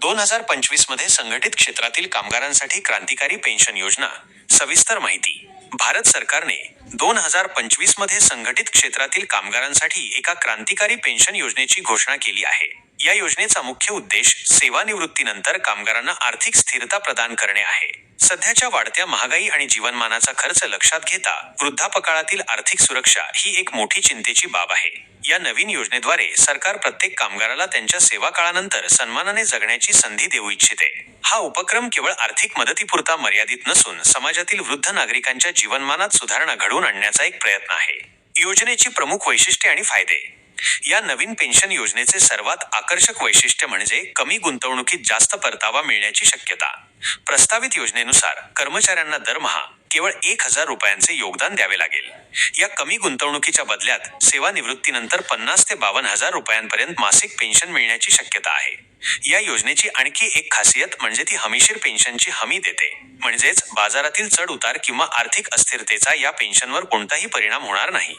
दोन हजार पंचवीसमध्ये संघटित क्षेत्रातील कामगारांसाठी क्रांतिकारी पेन्शन योजना. सविस्तर माहिती. भारत सरकारने दोन हजार पंचवीसमध्ये संघटित क्षेत्रातील कामगारांसाठी एका क्रांतिकारी पेन्शन योजनेची घोषणा केली आहे. या योजनेचा मुख्य उद्देश सेवानिवृत्तीनंतर कामगारांना आर्थिक स्थिरता प्रदान करणे आहे. सध्याच्या वाढत्या महागाई आणि जीवनमानाचा खर्च लक्षात घेता वृद्धापकाळातील आर्थिक सुरक्षा ही एक मोठी चिंतेची बाब आहे. या नवीन योजनेद्वारे सरकार प्रत्येक कामगाराला त्यांच्या सेवा काळानंतर सन्मानाने जगण्याची संधी देऊ इच्छिते. हा उपक्रम केवळ आर्थिक मदतीपुरता मर्यादित नसून समाजातील वृद्ध नागरिकांच्या जीवनमानात सुधारणा घडवून आणण्याचा एक प्रयत्न आहे. योजनेची प्रमुख वैशिष्ट्ये आणि फायदे. या नवीन पेन्शन योजनेचे सर्वात आकर्षक वैशिष्ट्य म्हणजे कमी गुंतवणुकीत जास्त परतावा मिळण्याची शक्यता. प्रस्तावित योजनेनुसार कर्मचाऱ्यांना दरमहा केवळ एक हजार रुपयांचे योगदान द्यावे लागेल. या कमी गुंतवणुकीच्या बदल्यात सेवानिवृत्तीनंतर पन्नास ते बावन्न हजार रुपयांपर्यंत मासिक पेन्शन मिळण्याची शक्यता आहे. या योजनेची आणखी एक खासियत म्हणजे ती हमीशीर पेन्शनची हमी देते. म्हणजेच बाजारातील चढ उतार किंवा आर्थिक अस्थिरतेचा या पेन्शनवर कोणताही परिणाम होणार नाही.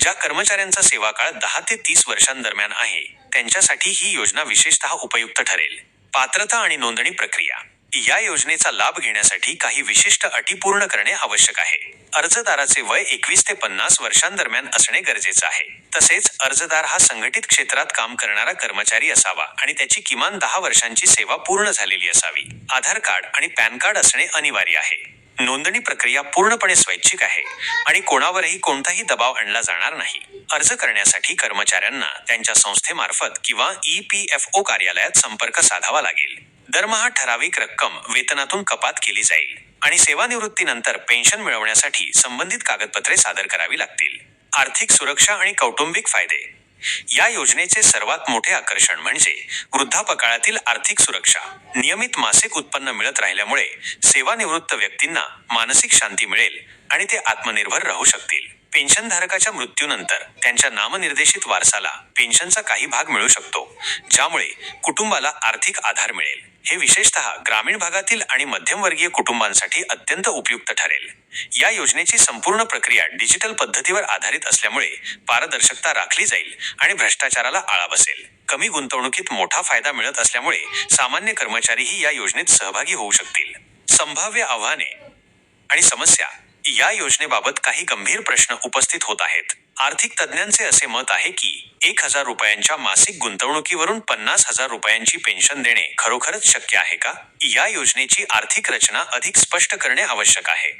ज्या कर्मचाऱ्यांचा सेवाकाळ दहा ते तीस वर्षांदरम्यान आहे त्यांच्यासाठी ही योजना विशेषतः उपयुक्त ठरेल. पात्रता आणि नोंदणी प्रक्रिया. या योजनेचा लाभ घेण्यासाठी काही विशिष्ट अटी पूर्ण करणे आवश्यक आहे. अर्जदाराचे वय एकवीस ते पन्नास वर्षांदरम्यान असणे गरजेचं आहे. तसेच अर्जदार हा संघटित क्षेत्रात काम करणारा कर्मचारी असावा आणि त्याची किमान दहा वर्षांची सेवा पूर्ण झालेली असावी. आधार कार्ड आणि पॅन कार्ड असणे अनिवार्य आहे. नोंदणी प्रक्रिया पूर्णपणे स्वैच्छिक आहे आणि कोणावरही कोणताही दबाव आणला जाणार नाही. अर्ज करण्यासाठी कर्मचाऱ्यांना त्यांच्या संस्थेमार्फत किंवा ई पी एफ ओ कार्यालयात संपर्क साधावा लागेल. दरमहा ठराविक रक्कम वेतनातून कपात केली जाईल आणि सेवानिवृत्तीनंतर पेन्शन मिळवण्यासाठी संबंधित कागदपत्रे सादर करावी लागतील. आर्थिक सुरक्षा आणि कौटुंबिक फायदे. या योजनेचे सर्वात मोठे आकर्षण म्हणजे वृद्धापकाळातील आर्थिक सुरक्षा. नियमित मासिक उत्पन्न मिळत राहिल्यामुळे सेवानिवृत्त व्यक्तींना मानसिक शांती मिळेल आणि ते आत्मनिर्भर राहू शकतील. पेन्शनधारकाच्या मृत्यूनंतर त्यांच्या नामनिर्देशित वारसाला पेन्शनचा काही भाग मिळू शकतो ज्यामुळे कुटुंबाला आर्थिक आधार मिळेल. हे विशेषतः ग्रामीण भागातील आणि मध्यमवर्गीय कुटुंबांसाठी अत्यंत उपयुक्त ठरेल. या योजनेची संपूर्ण प्रक्रिया डिजिटल पद्धतीवर आधारित असल्यामुळे पारदर्शकता राखली जाईल आणि भ्रष्टाचाराला आळा बसेल. कमी गुंतवणुकीत मोठा फायदा मिळत असल्यामुळे सामान्य कर्मचारीही या योजनेत सहभागी होऊ शकतील. संभाव्य आव्हाने आणि समस्या या योजनेबाबत काही गंभीर प्रश्न उपस्थित होत आहेत. आर्थिक तज्ज्ञांचे असे मत आहे की एक हजार रुपयांच्या मासिक गुंतवणुकीवरून पन्नास हजार रुपयांची पेन्शन देणे खरोखरच शक्य आहे का? या योजनेची आर्थिक रचना अधिक स्पष्ट करणे आवश्यक आहे.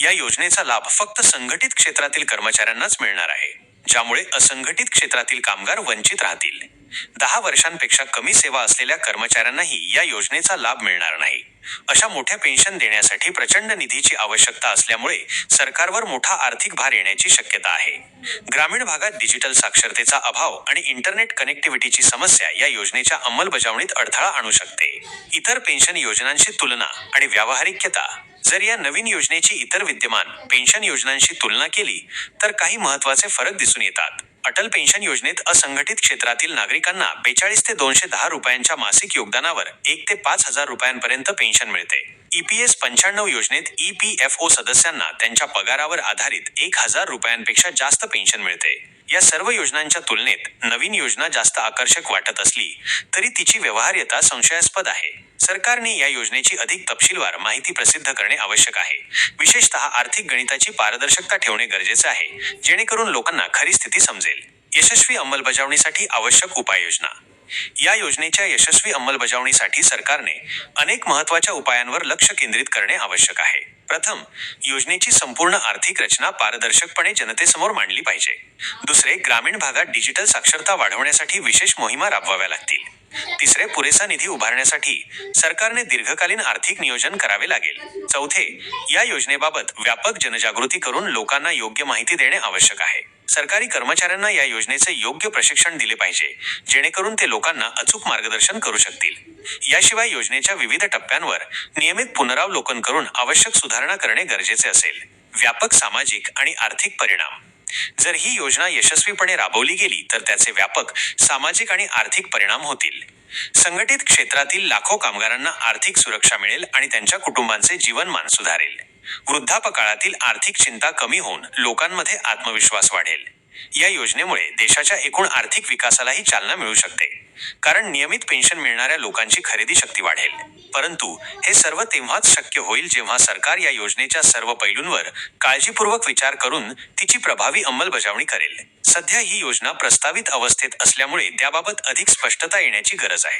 या योजनेचा लाभ फक्त संघटित क्षेत्रातील कर्मचाऱ्यांनाच मिळणार आहे ज्यामुळे असंघटित क्षेत्रातील कामगार वंचित राहतील. दहा वर्षांपेक्षा कमी सेवा असलेल्या कर्मचाऱ्यांनाही या योजनेचा लाभ मिळणार नाही. अशा मोठ्या पेन्शन देण्यासाठी प्रचंड निधीची आवश्यकता असल्यामुळे सरकारवर मोठा आर्थिक भार येण्याची शक्यता आहे. ग्रामीण भागात डिजिटल साक्षरतेचा अभाव आणि इंटरनेट कनेक्टिव्हिटीची समस्या या योजनेच्या अंमलबजावणीत अडथळा आणू शकते. इतर पेन्शन योजनांशी तुलना आणि व्यावहारिकता. जर या नवीन योजनेची इतर विद्यमान पेन्शन योजनांशी तुलना केली तर काही महत्त्वाचे फरक दिसून येतात. अटल पेन्शन योजनेत असंघटित क्षेत्रातील नागरिकांना बेचाळीस ते दोनशे दहा रुपयांच्या मासिक योगदानावर एक ते पाच हजार रुपयांपर्यंत पेन्शन मिळते. ईपीएस पंच्याण्णव योजनेत ईपीएफओ सदस्यांना त्यांच्या पगारावर आधारित एक हजार रुपयांपेक्षा जास्त पेन्शन मिळते. या सर्व योजनांच्या तुलनेत नवीन योजना जास्त आकर्षक वाटत असली तरी तिची व्यवहार्यता संशयास्पद आहे. सरकारने या योजनेची अधिक तपशीलवार माहिती प्रसिद्ध करणे आवश्यक आहे. विशेषतः आर्थिक गणिताची पारदर्शकता ठेवणे गरजेचे आहे जेणेकरून लोकांना खरी स्थिती समजेल. यशस्वी अंमलबजावणीसाठी आवश्यक उपाययोजना. या योजनेच्या यशस्वी अंमलबजावणीसाठी सरकारने अनेक महत्त्वाच्या उपायांवर लक्ष केंद्रित करणे आवश्यक आहे. प्रथम योजनेची संपूर्ण आर्थिक रचना पारदर्शकपणे जनतेसमोर मांडली पाहिजे. दुसरे ग्रामीण भागात डिजिटल साक्षरता वाढवण्यासाठी विशेष मोहिमा राबवाव्या लागतील. तिसरे पुरेसा निधी उभारण्यासाठी सरकारने दीर्घकालीन आर्थिक नियोजन करावे लागेल. चौथे या योजनेबाबत व्यापक जनजागृती करून लोकांना योग्य माहिती देणे आवश्यक आहे. सरकारी कर्मचाऱ्यांना या योजनेचे योग्य प्रशिक्षण दिले पाहिजे जेणेकरून ते लोकांना अचूक मार्गदर्शन करू शकतील. याशिवाय योजनेच्या विविध टप्प्यांवर नियमित पुनरावलोकन करून आवश्यक सुधारणा करणे गरजेचे असेल. व्यापक सामाजिक आणि आर्थिक परिणाम. जर ही योजना यशस्वीपणे राबवली गेली तर त्याचे व्यापक सामाजिक आणि आर्थिक परिणाम होतील. संघटित क्षेत्रातील लाखो कामगारांना आर्थिक सुरक्षा मिळेल आणि त्यांच्या कुटुंबांचे जीवनमान सुधारेल. वृद्धापकाळातील आर्थिक चिंता कमी होऊन लोकांमध्ये आत्मविश्वास वाढेल. या योजनेमुळे देशाच्या एकूण आर्थिक विकासालाही चालना मिळू शकते. कारण नियमित पेन्शन मिळणाऱ्या लोकांची खरेदी शक्ती वाढेल. परंतु हे सर्व तेव्हाच शक्य होईल जेव्हा सरकार या योजनेच्या सर्व पैलूंवर काळजीपूर्वक विचार करून तिची प्रभावी अंमलबजावणी करेल. सध्या ही योजना प्रस्तावित अवस्थेत असल्यामुळे त्याबाबत अधिक स्पष्टता येण्याची गरज आहे.